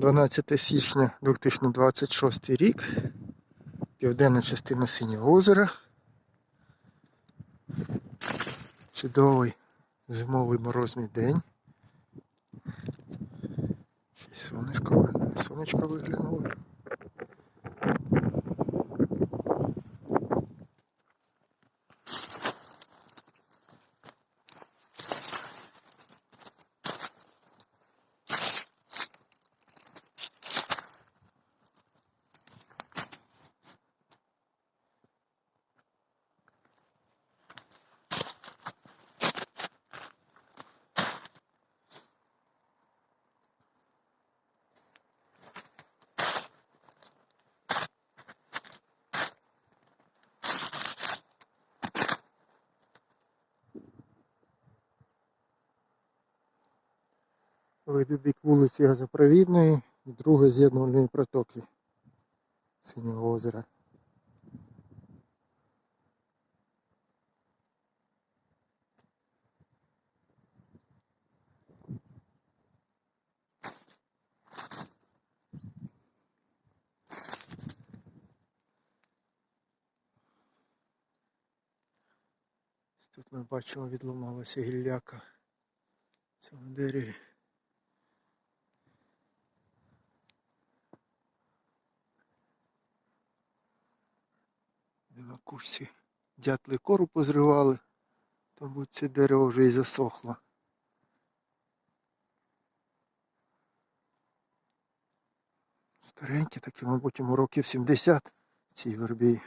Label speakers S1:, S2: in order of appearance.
S1: 12 січня 2026 рік. Південна частина Синього озера. Чудовий зимовий морозний день. Й сонечко, сонечко виглянуло. Вийду бік вулиці Газопровідної і другої з'єднувальної протоки Синього озера. Тут ми бачимо відламалася гілляка в цьому дереві. На всі. дятли кору позривали, тому це дерево вже і засохло. Стареньке таке, мабуть, йому років 70 цій вербі.